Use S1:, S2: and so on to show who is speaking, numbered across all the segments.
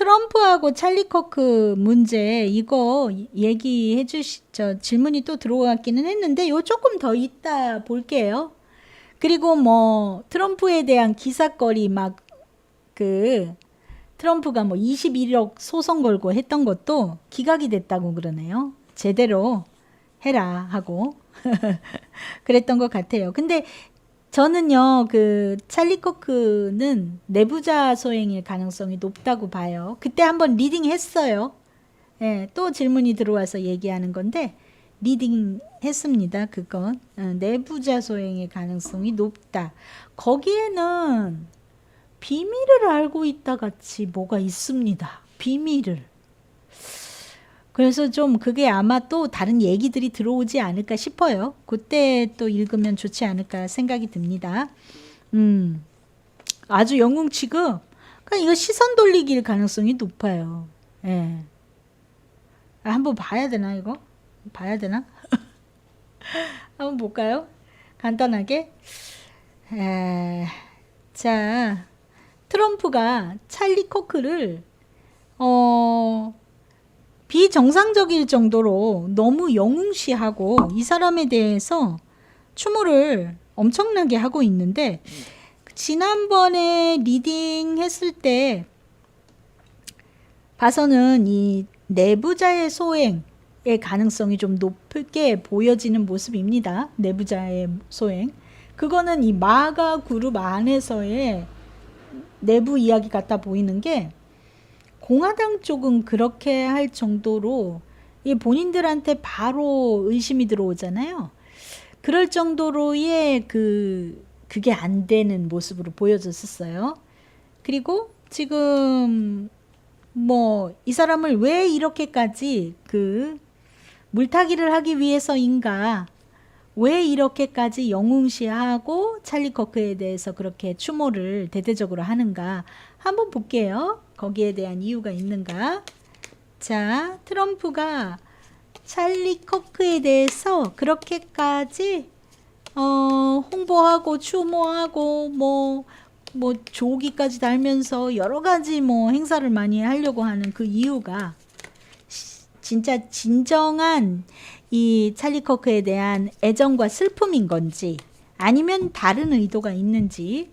S1: 트럼프하고 찰리 커크 문제 이거 얘기해 주시죠. 질문이 또 들어왔기는 했는데 요 조금 더 이따 볼게요. 그리고 뭐 트럼프에 대한 기사거리 막 그 트럼프가 뭐 21억 소송 걸고 했던 것도 기각이 됐다고 그러네요. 제대로 해라 하고 그랬던 것 같아요. 근데 저는요, 그, 찰리 코크는 내부자 소행일 가능성이 높다고 봐요. 그때 한번 리딩 했어요. 예, 또 질문이 들어와서 얘기하는 건데, 리딩 했습니다. 그건. 어, 내부자 소행의 가능성이 높다. 거기에는 비밀을 알고 있다 같이 뭐가 있습니다. 비밀을. 그래서 좀 그게 아마 또 다른 얘기들이 들어오지 않을까 싶어요. 그때 또 읽으면 좋지 않을까 생각이 듭니다. 음, 아주 영웅 취급. 그러니까 이거 시선 돌리기일 가능성이 높아요. 예. 아, 한번 봐야 되나 이거? 봐야 되나? 한번 볼까요? 간단하게. 에, 자, 트럼프가 찰리 코크를 어 비정상적일 정도로 너무 영웅시하고 이 사람에 대해서 추모를 엄청나게 하고 있는데 지난번에 리딩 했을 때 봐서는 이 내부자의 소행의 가능성이 좀 높게 보여지는 모습입니다. 내부자의 소행. 그거는 이 마가 그룹 안에서의 내부 이야기 같아 보이는 게 공화당 쪽은 그렇게 할 정도로 이 본인들한테 바로 의심이 들어오잖아요. 그럴 정도로의 그 그게 안 되는 모습으로 보여졌었어요. 그리고 지금 뭐 이 사람을 왜 이렇게까지 그 물타기를 하기 위해서인가? 왜 이렇게까지 영웅시하고 찰리 커크에 대해서 그렇게 추모를 대대적으로 하는가? 한번 볼게요. 거기에 대한 이유가 있는가? 자, 트럼프가 찰리 커크에 대해서 그렇게까지 어, 홍보하고 추모하고 뭐, 뭐 조기까지 달면서 여러 가지 뭐 행사를 많이 하려고 하는 그 이유가 시- 진짜 진정한 이 찰리 커크에 대한 애정과 슬픔인 건지 아니면 다른 의도가 있는지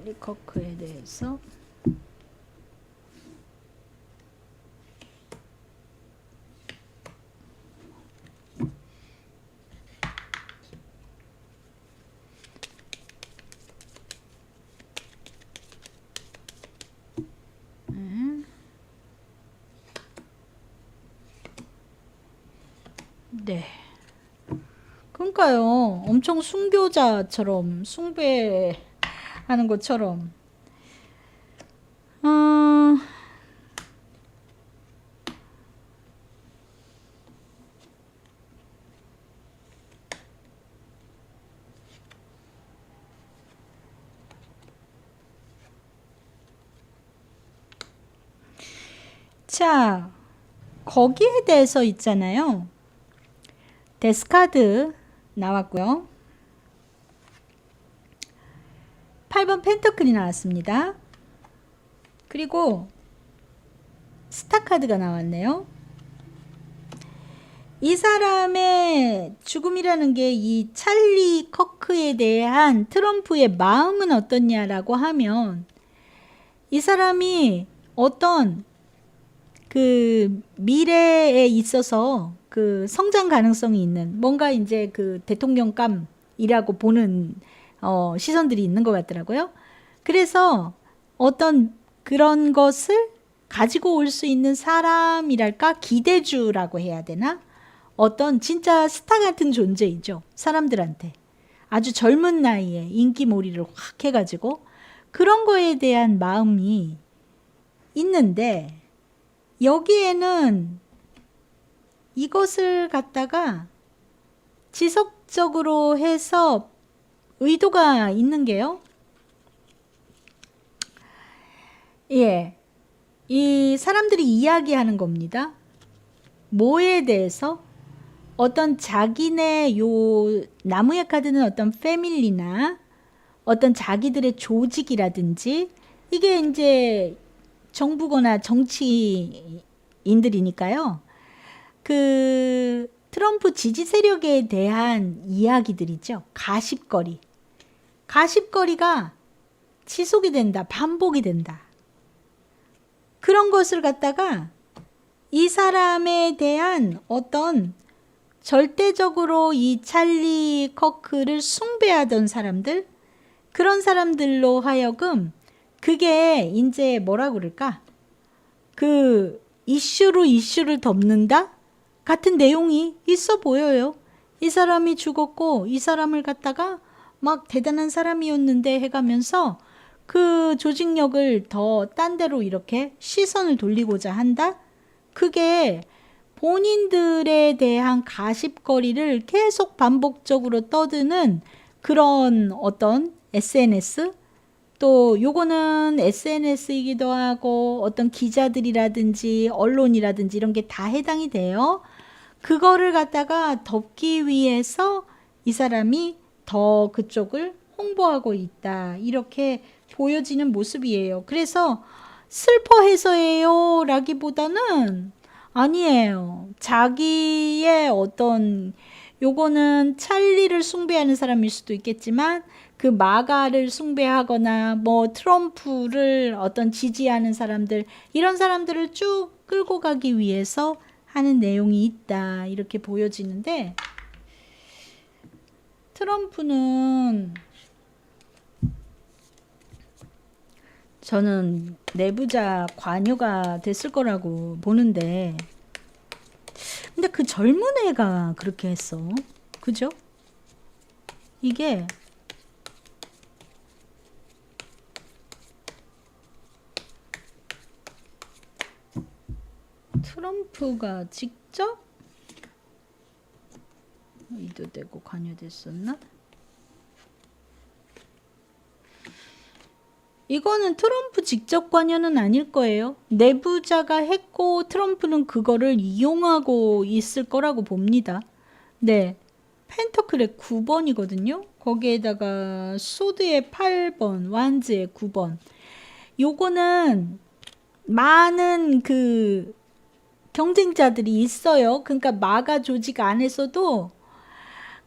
S1: 찰리 커크에 대해서 음. 네. 그러니까요. 엄청 순교자처럼 숭배 하는 것처럼. 어, 자, 거기에 대해서 있잖아요. 데스카드 나왔고요. 8번 펜터클이 나왔습니다. 그리고 스타 카드가 나왔네요. 이 사람의 죽음이라는 게 이 찰리 커크에 대한 트럼프의 마음은 어떻냐라고 하면 이 사람이 어떤 그 미래에 있어서 그 성장 가능성이 있는 뭔가 이제 그 대통령감이라고 보는 어, 시선들이 있는 것 같더라고요. 그래서 어떤 그런 것을 가지고 올 수 있는 사람이랄까 기대주라고 해야 되나? 어떤 진짜 스타 같은 존재이죠. 사람들한테. 아주 젊은 나이에 인기몰이를 확 해가지고 그런 거에 대한 마음이 있는데 여기에는 이것을 갖다가 지속적으로 해서 의도가 있는 게요. 예. 이 사람들이 이야기하는 겁니다. 뭐에 대해서 어떤 자기네 요 나무의 카드는 어떤 패밀리나 어떤 자기들의 조직이라든지 이게 이제 정부거나 정치인들이니까요. 그 트럼프 지지 세력에 대한 이야기들이죠. 가십거리. 가십거리가 지속이 된다. 반복이 된다. 그런 것을 갖다가 이 사람에 대한 어떤 절대적으로 이 찰리 커크를 숭배하던 사람들 그런 사람들로 하여금 그게 이제 뭐라 그럴까? 그 이슈로 이슈를 덮는다? 같은 내용이 있어 보여요. 이 사람이 죽었고 이 사람을 갖다가 막 대단한 사람이었는데 해가면서 그 조직력을 더 딴 데로 이렇게 시선을 돌리고자 한다? 그게 본인들에 대한 가십거리를 계속 반복적으로 떠드는 그런 어떤 SNS 또 요거는 SNS이기도 하고 어떤 기자들이라든지 언론이라든지 이런 게 다 해당이 돼요. 그거를 갖다가 덮기 위해서 이 사람이 더 그쪽을 홍보하고 있다. 이렇게 보여지는 모습이에요. 그래서 슬퍼해서예요. 라기보다는 아니에요. 자기의 어떤 요거는 찰리를 숭배하는 사람일 수도 있겠지만 그 마가를 숭배하거나 뭐 트럼프를 어떤 지지하는 사람들 이런 사람들을 쭉 끌고 가기 위해서 하는 내용이 있다. 이렇게 보여지는데 트럼프는 저는 내부자 관여가 됐을 거라고 보는데 근데 그 젊은 애가 그렇게 했어. 그죠? 이게 트럼프가 직접 의도되고 관여됐었나? 이거는 트럼프 직접 관여는 아닐 거예요. 내부자가 했고 트럼프는 그거를 이용하고 있을 거라고 봅니다. 네. 펜터클의 9번이거든요. 거기에다가 소드의 8번, 완즈의 9번. 요거는 많은 그 경쟁자들이 있어요. 그러니까 마가 조직 안에서도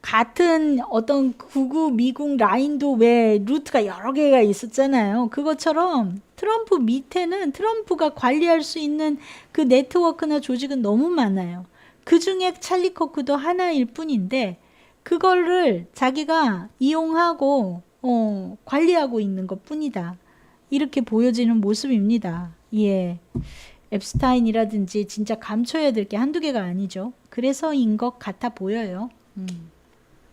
S1: 같은 어떤 구구 미국 라인도 왜 루트가 여러 개가 있었잖아요. 그것처럼 트럼프 밑에는 트럼프가 관리할 수 있는 그 네트워크나 조직은 너무 많아요. 그 중에 찰리 커크도 하나일 뿐인데 그거를 자기가 이용하고 어, 관리하고 있는 것 뿐이다. 이렇게 보여지는 모습입니다. 예. 앱스타인이라든지 진짜 감춰야 될 게 한두 개가 아니죠. 그래서인 것 같아 보여요. 음.